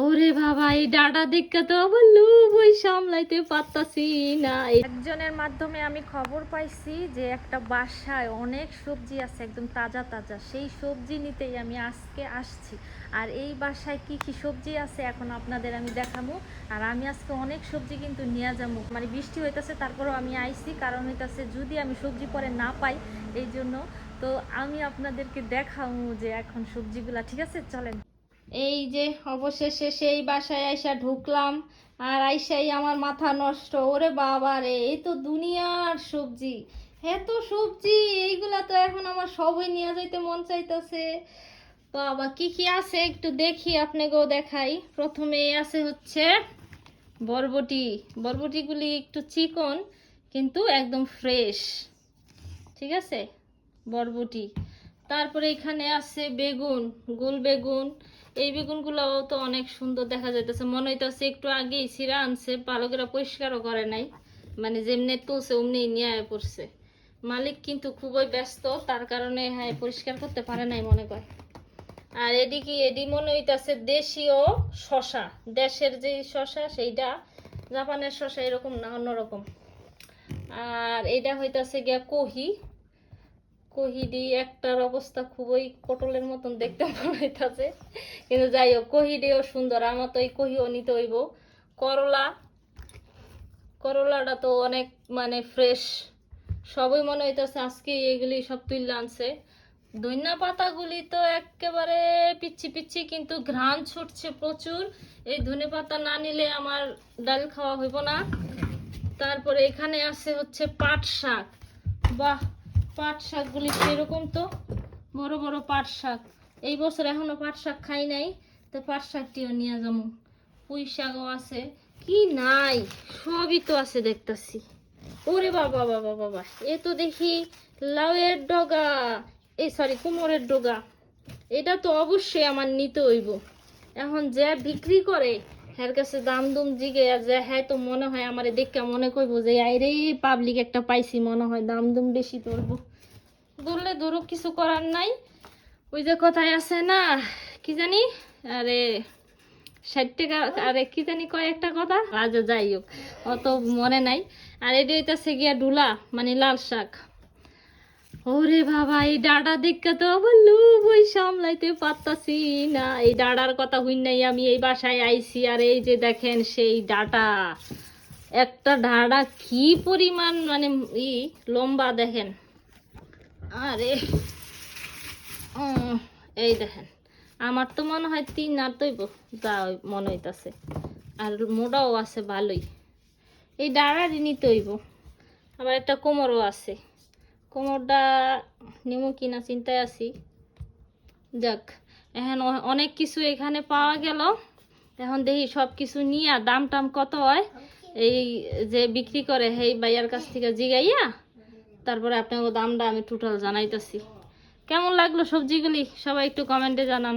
ওরে বাবা, এই ডাটা দেখতে তো আবার লুব ওই সামলাইতে পারতাছি না। একজনের মাধ্যমে আমি খবর পাইছি যে একটা বাসায় অনেক সবজি আছে, একদম তাজা তাজা। সেই সবজি নিতেই আমি আজকে আসছি। আর এই বাসায় কি কি সবজি আছে এখন আপনাদের আমি দেখাবো আর আমি আজকে অনেক সবজি কিন্তু নিয়ে যাব মানে বৃষ্টি হইতাছে, তারপরেও আমি আইছি। কারণ হইতাছে, যদি আমি সবজি পরে না পাই এই জন্য তো আমি আপনাদেরকে দেখাবো যে এখন সবজিগুলা, ঠিক আছে? চলেন। এই যে অবশেষে সেই বাসায় আইসা ঢুকলাম, আর আইসাই আমার মাথা নষ্ট। ওরে বাবা রে, এই তো দুনিয়ার সবজি। এত সবজি, এইগুলা তো এখন আমার সবই নিয়ে যাইতে মন চাইতেছে। বাবা, কি কি আছে একটু দেখি আপনাকেও দেখাই। প্রথমে আছে হচ্ছে বরবটি। বরবটিগুলি একটু চিকন, কিন্তু একদম ফ্রেশ। ঠিক আছে? বরবটি। তারপরে এখানে আছে বেগুন, গোল বেগুন। এই বেগুনগুলোও তো অনেক সুন্দর দেখা যাইতেছে। মনে হইতেছে একটু আগেই ছিঁড়া আনছে, পালকেরা পরিষ্কারও করে নাই। মানে যেমনি তুলছে, অমনি নিয়ে পড়ছে। মালিক কিন্তু খুবই ব্যস্ত, তার কারণে হ্যাঁ পরিষ্কার করতে পারে নাই মনে করে আর এদিকে এডি মনে হইতাছে দেশীয় শশা। দেশের যে শশা, সেইটা, জাপানের শশা এরকম না, অন্যরকম। আর এটা হইতাছে গিয়া কহি। কহিডি একটার অবস্থা খুবই পটলের মতন দেখতে মনে কিন্তু যাই হোক কহিডিও সুন্দর, আমার তো এই কহিও নিতে হইব। করলা, করলাটা তো অনেক মানে ফ্রেশ সবই মনে হইতাছে আজকে এগুলি সব তুললে আনছে। ধনিয়া পাতাগুলি তো একেবারে পিচ্ছি পিচ্ছি, কিন্তু ঘ্রাণ ছুটছে প্রচুর। এই ধনে পাতা না নিলে আমার ডাল খাওয়া হইব না। তারপরে এখানে আছে হচ্ছে পাট শাক। বাহ! পাট শাকগুলি সেরকম তো, বড় বড় পাট শাক। এই বছর এখনও পাট শাক খাই নাই, তো পাট শাকটিও নিয়ে যাব। পুঁই শাকও আছে, কি নাই, সবই তো আছে দেখতাছি। ওরে বাবা বাবা বাবা, এ তো দেখি লাউয়ের ডগা। এই সরি কুমোরের ডগা। এটা তো অবশ্যই আমার নিতে হইব। এখন যে বিক্রি করে এর কাছে দাম দুম জিগে যে হ্যাঁ তো মনে হয় আমার দেখে মনে করব যে, আইরে পাবলিক একটা পাইছি মনে হয়, দাম দুম বেশি ধরবো। ধরলে ধরুক কিছু করার নাই। ওই যে কথায় আছে না, কি জানি? আরে, ষাট টাকা, আরে কি জানি কয় একটা কথা? আজও যাই হোক, অত মনে নাই। আর এটা হইতাছে গিয়া ডুলা মানে লাল শাক। ওরে বাবা, এই ডাডা দেখতে তো আবার লুব ওই সামলাইতে পারতাছি না। এই ডাডার কথা হইন নাই, আমি এই বাসায় আইছি, আর এই যে দেখেন সেই ডাটা। একটা ডাডা কি পরিমাণ মানে ই, লম্বা দেখেন। আরে, ও, এই দেখেন, আমার তো মনে হয় তিন আর তৈব যা মনে হইতাছে। আর মোটাও আছে, ভালোই। এই ডাড়ারই নিতে হইব আবার একটা কোমরও আছে। কোমরটা নিমু কিনা চিন্তায় আছি। যাক, এখন অনেক কিছু এখানে পাওয়া গেল। এখন দেখি সব কিছু নিয়ে দাম টাম কত হয়? এই যে বিক্রি করে সেই বাইয়ার কাছ থেকে জিগাইয়া তারপরে আপনাকে দামটা আমি টোটাল জানাইতেছি। কেমন লাগল সবজিগুলি? সবাই একটু কমেন্টে জানান।